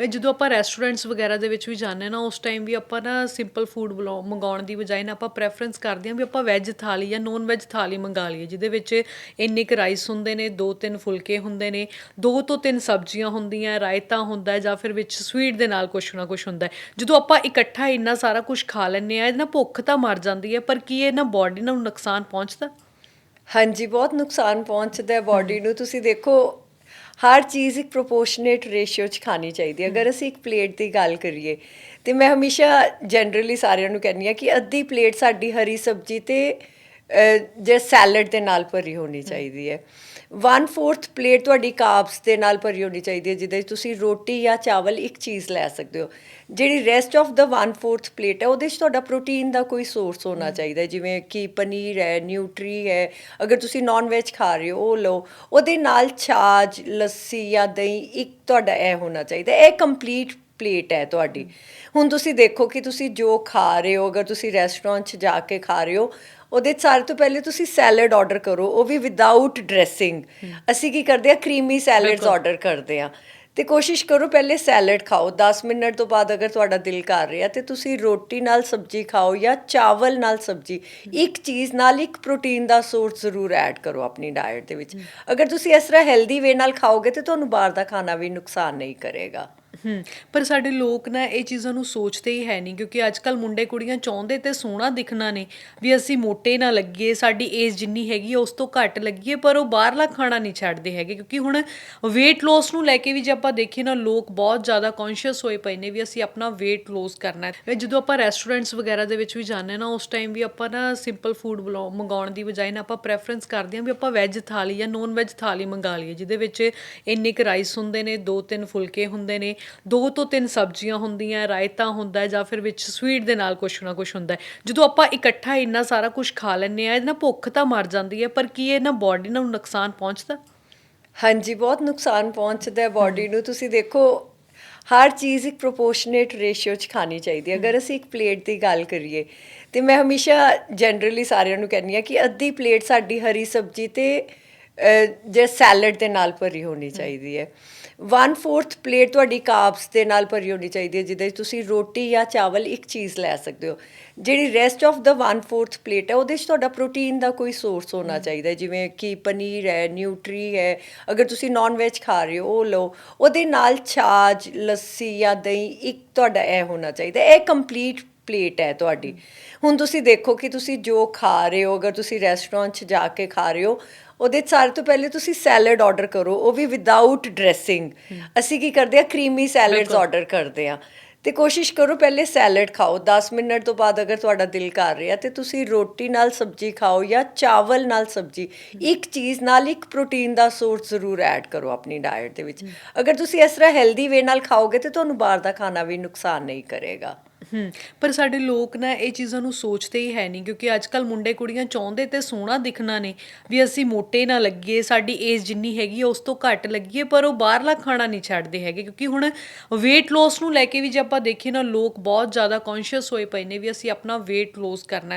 ਇਹ ਜਦੋਂ ਆਪਾਂ ਰੈਸਟੋਰੈਂਟਸ ਵਗੈਰਾ ਦੇ ਵਿੱਚ ਵੀ ਜਾਂਦੇ ਹਾਂ ਨਾ, ਉਸ ਟਾਈਮ ਵੀ ਆਪਾਂ ਨਾ ਸਿੰਪਲ ਫੂਡ ਬੁਲਾਉ ਮੰਗਾਉਣ ਦੀ ਬਜਾਏ ਨਾ ਆਪਾਂ ਪ੍ਰੈਫਰੈਂਸ ਕਰਦੇ ਹਾਂ ਵੀ ਆਪਾਂ ਵੈਜ ਥਾਲੀ ਜਾਂ ਨੌਨ ਵੈਜ ਥਾਲੀ ਮੰਗਾ ਲਈਏ, ਜਿਹਦੇ ਵਿੱਚ ਇੰਨੇ ਕੁ ਰਾਈਸ ਹੁੰਦੇ ਨੇ, ਦੋ ਤਿੰਨ ਫੁਲਕੇ ਹੁੰਦੇ ਨੇ, ਦੋ ਤੋਂ ਤਿੰਨ ਸਬਜ਼ੀਆਂ ਹੁੰਦੀਆਂ, ਰਾਇਤਾ ਹੁੰਦਾ ਜਾਂ ਫਿਰ ਵਿੱਚ ਸਵੀਟ ਦੇ ਨਾਲ ਕੁਛ ਨਾ ਕੁਛ ਹੁੰਦਾ ਜਦੋਂ ਆਪਾਂ ਇਕੱਠਾ ਇੰਨਾ ਸਾਰਾ ਕੁਝ ਖਾ ਲੈਂਦੇ ਆ ਇਹਨਾਂ ਭੁੱਖ ਤਾਂ ਮਰ ਜਾਂਦੀ ਹੈ, ਪਰ ਕੀ ਇਹ ਨਾ ਬਾਡੀ ਨੂੰ ਨੁਕਸਾਨ ਪਹੁੰਚਦਾ? ਹਾਂਜੀ, ਬਹੁਤ ਨੁਕਸਾਨ ਪਹੁੰਚਦਾ ਹੈ ਬਾਡੀ ਨੂੰ। ਤੁਸੀਂ ਦੇਖੋ ਹਰ ਚੀਜ਼ ਇੱਕ ਪ੍ਰੋਪੋਰਸ਼ਨੇਟ ਰੇਸ਼ੀਓ 'ਚ ਖਾਣੀ ਚਾਹੀਦੀ ਹੈ। ਅਗਰ ਅਸੀਂ ਇੱਕ ਪਲੇਟ ਦੀ ਗੱਲ ਕਰੀਏ ਤੇ ਮੈਂ ਹਮੇਸ਼ਾ ਜਨਰਲੀ ਸਾਰਿਆਂ ਨੂੰ ਕਹਿੰਦੀ ਆ ਕਿ ਅੱਧੀ ਪਲੇਟ ਸਾਡੀ ਹਰੀ ਸਬਜ਼ੀ ਤੇ ਅਹ, ਜੇ ਸੈਲਡ ਦੇ ਨਾਲ ਭਰੀ ਹੋਣੀ ਚਾਹੀਦੀ ਹੈ। 1/4 ਪਲੇਟ ਤੁਹਾਡੀ ਕਾਰਬਸ ਦੇ ਨਾਲ ਭਰੀ ਹੋਣੀ ਚਾਹੀਦੀ ਹੈ ਜਿਹਦੇ 'ਚ ਤੁਸੀਂ ਰੋਟੀ ਜਾਂ ਚਾਵਲ ਇੱਕ ਚੀਜ਼ ਲੈ ਸਕਦੇ ਹੋ। ਜਿਹੜੀ ਰੈਸਟ ਆਫ ਦਾ 1/4 ਪਲੇਟ ਹੈ ਉਹਦੇ 'ਚ ਤੁਹਾਡਾ ਪ੍ਰੋਟੀਨ ਦਾ ਕੋਈ ਸੋਰਸ ਹੋਣਾ ਚਾਹੀਦਾ ਜਿਵੇਂ ਕਿ ਪਨੀਰ ਹੈ ਨਿਊਟਰੀ ਹੈ ਅਗਰ ਤੁਸੀਂ ਨਾਨ ਵੈਜ ਖਾ ਰਹੇ ਹੋ ਉਹ ਲਓ। ਉਹਦੇ ਨਾਲ ਛਾਜ ਲੱਸੀ ਜਾਂ ਦਹੀਂ ਇੱਕ ਤੁਹਾਡਾ ਇਹ ਹੋਣਾ ਚਾਹੀਦਾ। ਇਹ ਕੰਪਲੀਟ ਪਲੇਟ ਹੈ ਤੁਹਾਡੀ। ਹੁਣ ਤੁਸੀਂ ਦੇਖੋ ਕਿ ਤੁਸੀਂ ਜੋ ਖਾ ਰਹੇ ਹੋ ਅਗਰ ਤੁਸੀਂ ਰੈਸਟੋਰੈਂਟ 'ਚ ਜਾ ਕੇ ਖਾ ਰਹੇ ਹੋ ਉਹਦੇ ਸਾਰੇ ਤੋਂ ਪਹਿਲੇ ਤੁਸੀਂ ਸੈਲਡ ਆਰਡਰ ਕਰੋ ਉਹ ਵੀ ਵਿਦਆਊਟ ਡਰੈਸਿੰਗ ਅਸੀਂ ਕੀ ਕਰਦੇ ਆ ਕਰੀਮੀ ਸੈਲਡਸ। ਆਰਡਰ ਕਰਦੇ ਆ ਤੇ ਕੋਸ਼ਿਸ਼ ਕਰੋ ਪਹਿਲੇ ਸੈਲਡ ਖਾਓ। 10 ਮਿੰਟ ਤੋਂ ਬਾਅਦ ਅਗਰ ਤੁਹਾਡਾ ਦਿਲ ਕਰ ਰਿਹਾ ਤੇ ਤੁਸੀਂ ਰੋਟੀ ਨਾਲ ਸਬਜ਼ੀ ਖਾਓ ਜਾਂ ਚਾਵਲ ਨਾਲ ਸਬਜ਼ੀ। ਇੱਕ ਚੀਜ਼ ਨਾਲ ਇੱਕ ਪ੍ਰੋਟੀਨ ਦਾ ਸੋਰਸ ਜ਼ਰੂਰ ਐਡ ਕਰੋ ਆਪਣੀ ਡਾਈਟ ਦੇ ਵਿੱਚ। ਅਗਰ ਤੁਸੀਂ ਇਸ ਤਰ੍ਹਾਂ ਹੈਲਦੀ ਵੇ ਨਾਲ ਖਾਓਗੇ ਤੇ ਤੁਹਾਨੂੰ ਬਾਹਰ ਦਾ ਖਾਣਾ ਵੀ ਨੁਕਸਾਨ ਨਹੀਂ ਕਰੇਗਾ। ਹੂੰ, ਪਰ ਸਾਡੇ ਲੋਕ ਨਾ ਇਹ ਚੀਜ਼ਾਂ ਨੂੰ ਸੋਚਦੇ ਹੀ ਹੈ ਨਹੀਂ, ਕਿਉਂਕਿ ਅੱਜ ਕੱਲ ਮੁੰਡੇ ਕੁੜੀਆਂ ਚਾਹੁੰਦੇ ਤੇ ਸੋਹਣਾ ਦਿਖਣਾ ਨੇ ਵੀ ਅਸੀਂ ਮੋਟੇ ਨਾ ਲੱਗੀਏ, ਸਾਡੀ ਏਜ ਜਿੰਨੀ ਹੈਗੀ ਆ ਉਸ ਤੋਂ ਘੱਟ ਲੱਗੀਏ, ਪਰ ਉਹ ਬਾਹਰਲਾ ਖਾਣਾ ਨਹੀਂ ਛੱਡਦੇ ਹੈਗੇ, ਕਿਉਂਕਿ ਹੁਣ weight loss ਨੂੰ ਲੈ ਕੇ ਵੀ ਜੇ ਆਪਾਂ ਦੇਖੀਏ ਨਾ, ਲੋਕ ਬਹੁਤ ਜ਼ਿਆਦਾ ਕੌਨਸ਼ੀਅਸ ਹੋਏ ਪਏ ਨੇ ਵੀ ਅਸੀਂ ਆਪਣਾ weight loss ਕਰਨਾ ਹੈ। ਜਦੋਂ ਆਪਾਂ ਰੈਸਟੋਰੈਂਟਸ ਵਗੈਰਾ ਦੇ ਵਿੱਚ ਵੀ ਜਾਂਦੇ ਹਾਂ ਨਾ, ਉਸ ਟਾਈਮ ਵੀ ਆਪਾਂ ਨਾ ਸਿੰਪਲ ਫੂਡ ਬੁਲਾਉ ਮੰਗਾਉਣ ਦੀ ਬਜਾਏ ਨਾ ਆਪਾਂ ਪ੍ਰੈਫਰੈਂਸ ਕਰਦੇ ਹਾਂ ਵੀ ਆਪਾਂ ਵੈਜ ਥਾਲੀ ਜਾਂ ਨੋਨ ਵੈਜ ਥਾਲੀ ਮੰਗਾ ਲਈਏ, ਜਿਹਦੇ ਵਿੱਚ ਇੰਨੇ ਕੁ ਰਾਈਸ ਹੁੰਦੇ ਨੇ ਦੋ ਤਿੰਨ ਫੁਲਕੇ ਹੁੰਦੇ ਨੇ ਦੋ ਤੋਂ ਤਿੰਨ ਸਬਜ਼ੀਆਂ ਹੁੰਦੀਆਂ ਰਾਇਤਾ ਹੁੰਦਾ ਜਾਂ ਫਿਰ ਵਿੱਚ ਸਵੀਟ ਦੇ ਨਾਲ ਕੁਛ ਨਾ ਕੁਛ ਹੁੰਦਾ ਜਦੋਂ ਆਪਾਂ ਇਕੱਠਾ ਇੰਨਾ ਸਾਰਾ ਕੁਝ ਖਾ ਲੈਂਦੇ ਆ ਇਹਨਾਂ ਭੁੱਖ ਤਾਂ ਮਰ ਜਾਂਦੀ ਹੈ ਪਰ ਕੀ ਇਹ ਨਾ ਬਾਡੀ ਨੂੰ ਨੁਕਸਾਨ ਪਹੁੰਚਦਾ? ਹਾਂਜੀ ਬਹੁਤ ਨੁਕਸਾਨ ਪਹੁੰਚਦਾ ਹੈ ਬਾਡੀ ਨੂੰ। ਤੁਸੀਂ ਦੇਖੋ ਹਰ ਚੀਜ਼ ਇੱਕ ਪ੍ਰੋਪੋਰਸ਼ਨੇਟ ਰੇਸ਼ੀਓ 'ਚ ਖਾਣੀ ਚਾਹੀਦੀ ਹੈ। ਅਗਰ ਅਸੀਂ ਇੱਕ ਪਲੇਟ ਦੀ ਗੱਲ ਕਰੀਏ ਤੇ ਮੈਂ ਹਮੇਸ਼ਾ ਜਨਰਲੀ ਸਾਰਿਆਂ ਨੂੰ ਕਹਿੰਦੀ ਆ ਕਿ ਅੱਧੀ ਪਲੇਟ ਸਾਡੀ ਹਰੀ ਸਬਜ਼ੀ ਤੇ ਜੇ ਸੈਲਡ ਦੇ ਨਾਲ ਭਰੀ ਹੋਣੀ ਚਾਹੀਦੀ ਹੈ। 1/4 ਪਲੇਟ ਤੁਹਾਡੀ ਕਾਰਬਸ ਦੇ ਨਾਲ ਭਰੀ ਹੋਣੀ ਚਾਹੀਦੀ ਹੈ ਜਿਹਦੇ 'ਚ ਤੁਸੀਂ ਰੋਟੀ ਜਾਂ ਚਾਵਲ ਇੱਕ ਚੀਜ਼ ਲੈ ਸਕਦੇ ਹੋ ਜਿਹੜੀ ਰੈਸਟ ਆਫ ਦਾ 1/4 ਪਲੇਟ ਹੈ ਉਹਦੇ 'ਚ ਤੁਹਾਡਾ ਪ੍ਰੋਟੀਨ ਦਾ ਕੋਈ ਸੋਰਸ ਹੋਣਾ ਚਾਹੀਦਾ ਜਿਵੇਂ ਕਿ ਪਨੀਰ ਹੈ ਨਿਊਟਰੀ ਹੈ ਅਗਰ ਤੁਸੀਂ ਨਾਨ ਵੈਜ ਖਾ ਰਹੇ ਹੋ ਉਹ ਲਓ ਉਹਦੇ ਨਾਲ ਛਾਜ ਲੱਸੀ ਜਾਂ ਦਹੀਂ ਇੱਕ ਤੁਹਾਡਾ ਇਹ ਹੋਣਾ ਚਾਹੀਦਾ। ਇਹ ਕੰਪਲੀਟ ਪਲੇਟ ਹੈ ਤੁਹਾਡੀ। ਹੁਣ ਤੁਸੀਂ ਦੇਖੋ ਕਿ ਤੁਸੀਂ ਜੋ ਖਾ ਰਹੇ ਹੋ ਅਗਰ ਤੁਸੀਂ ਰੈਸਟੋਰੈਂਟ 'ਚ ਜਾ ਕੇ ਖਾ ਰਹੇ ਹੋ ਉਹਦੇ 'ਚ ਸਾਰੇ ਤੋਂ ਪਹਿਲੇ ਤੁਸੀਂ ਸੈਲਡ ਆਰਡਰ ਕਰੋ ਉਹ ਵੀ ਵਿਦਆਊਟ ਡਰੈਸਿੰਗ ਅਸੀਂ ਕੀ ਕਰਦੇ ਆ ਕਰੀਮੀ ਸੈਲਡਸ। ਆਰਡਰ ਕਰਦੇ ਆ ਤੇ ਕੋਸ਼ਿਸ਼ ਕਰੋ ਪਹਿਲੇ ਸੈਲਡ ਖਾਓ। 10 ਮਿੰਟ ਤੋਂ ਬਾਅਦ ਅਗਰ ਤੁਹਾਡਾ ਦਿਲ ਕਰ ਰਿਹਾ ਤੇ ਤੁਸੀਂ ਰੋਟੀ ਨਾਲ ਸਬਜ਼ੀ ਖਾਓ ਜਾਂ ਚਾਵਲ ਨਾਲ ਸਬਜ਼ੀ। ਇੱਕ ਚੀਜ਼ ਨਾਲ ਇੱਕ ਪ੍ਰੋਟੀਨ ਦਾ ਸੋਰਸ ਜ਼ਰੂਰ ਐਡ ਕਰੋ ਆਪਣੀ ਡਾਈਟ ਦੇ ਵਿੱਚ। ਅਗਰ ਤੁਸੀਂ ਇਸ ਤਰ੍ਹਾਂ ਹੈਲਦੀ ਵੇ ਨਾਲ ਖਾਓਗੇ ਤੇ ਤੁਹਾਨੂੰ ਬਾਹਰ ਦਾ ਖਾਣਾ ਵੀ ਨੁਕਸਾਨ ਨਹੀਂ ਕਰੇਗਾ। ਹੂੰ, ਪਰ ਸਾਡੇ ਲੋਕ ਨਾ ਇਹ ਚੀਜ਼ਾਂ ਨੂੰ ਸੋਚਦੇ ਹੀ ਹੈ ਨਹੀਂ, ਕਿਉਂਕਿ ਅੱਜ ਕੱਲ ਮੁੰਡੇ ਕੁੜੀਆਂ ਚਾਹੁੰਦੇ ਤੇ ਸੋਹਣਾ ਦਿਖਣਾ ਨੇ, ਵੀ ਅਸੀਂ ਮੋਟੇ ਨਾ ਲੱਗੀਏ, ਸਾਡੀ ਏਜ ਜਿੰਨੀ ਹੈਗੀ ਆ ਉਸ ਤੋਂ ਘੱਟ ਲੱਗੀਏ, ਪਰ ਉਹ ਬਾਹਰਲਾ ਖਾਣਾ ਨਹੀਂ ਛੱਡਦੇ ਹੈਗੇ, ਕਿਉਂਕਿ ਹੁਣ weight loss ਨੂੰ ਲੈ ਕੇ ਵੀ ਜੇ ਆਪਾਂ ਦੇਖੀਏ ਨਾ, ਲੋਕ ਬਹੁਤ ਜ਼ਿਆਦਾ ਕੌਨਸ਼ੀਅਸ ਹੋਏ ਪਏ ਨੇ ਵੀ ਅਸੀਂ ਆਪਣਾ weight loss ਕਰਨਾ ਹੈ।